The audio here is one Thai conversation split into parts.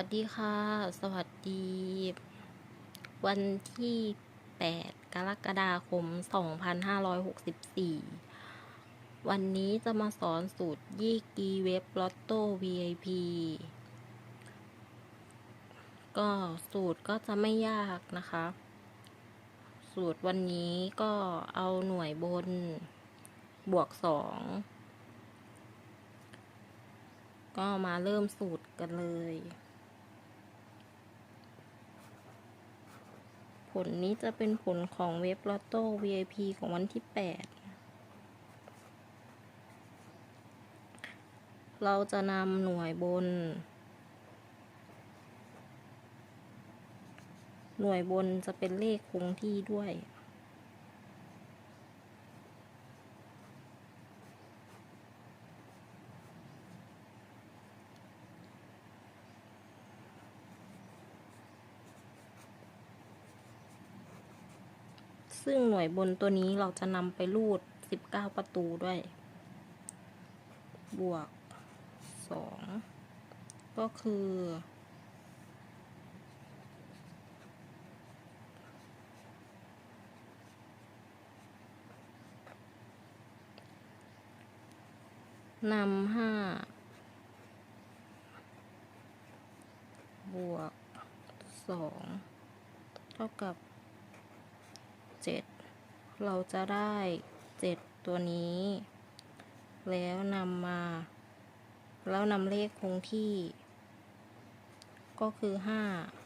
วัสดีค่ะ สวัสดี วันที่ 8 กรกฎาคม 2564 วันนี้จะมาสอนสูตรยี่กีเว็บลอตโต้ VIP ก็สูตรก็จะไม่ยากนะคะ สูตรวันนี้ก็เอาหน่วยบนบวกสองก็มาเริ่มสูตรกันเลย ลนี้จะเป็นผลของเว็บลอตโต้ VIP ของวันที่ 8 เราจะนำหน่วยบน หน่วยบนจะเป็นเลขคงที่ด้วย ซึ่งหน่วยบนตัวนี้เราจะนำไปรูด 19 ประตูด้วย บวก 2 ก็คือ นำห้าบวกสองเท่ากับ 7 เราจะได้ 7 ตัวนี้ แล้วนำมา แล้วนำเลขคงที่ ก็คือ 5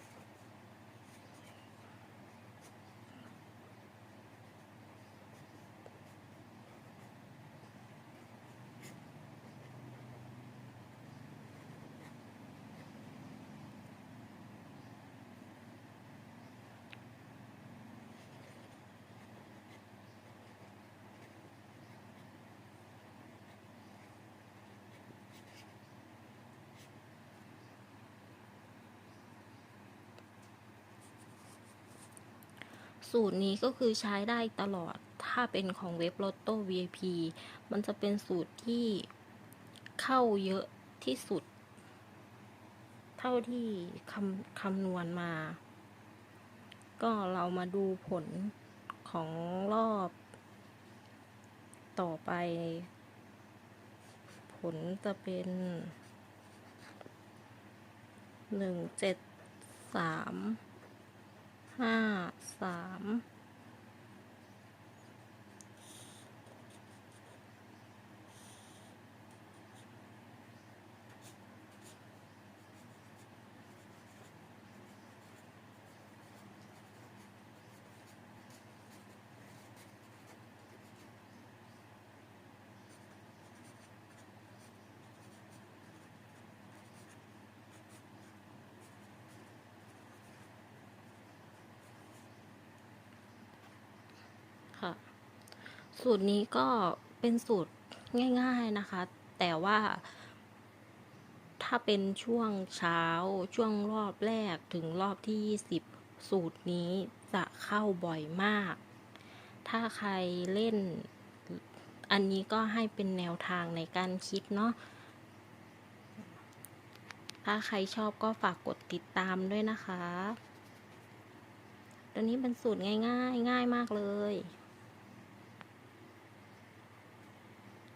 สูตรนี้ก็คือใช้ได้ตลอด ถ้าเป็นของเว็บลอตโต้ VIP มันจะเป็นสูตรที่เข้าเยอะที่สุด เท่าที่คำคำนวณมา ก็เรามาดูผลของรอบ ต่อไป ผลจะเป็นหนึ่งเจ็ดสาม ห้าสามค่ะ สูตรนี้ก็เป็นสูตรง่าย ๆนะคะ แต่ว่า ถ้าเป็นช่วงเช้าช่วงรอบแรกถึงรอบที่ 20 สูตรนี้จะเข้าบ่อยมาก ถ้าใครเล่น อันนี้ก็ให้เป็นแนวทางในการคิดเนาะถ้าใครชอบก็ฝากกดติดตามด้วยนะคะ ตัวนี้เป็นสูตรง่ายๆ ง่ายมากเลย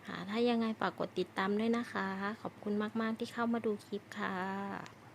ค่ะ ถ้ายังไงฝากกดติดตามด้วยนะคะ ขอบคุณมาก ๆ ที่เข้ามาดูคลิปค่ะ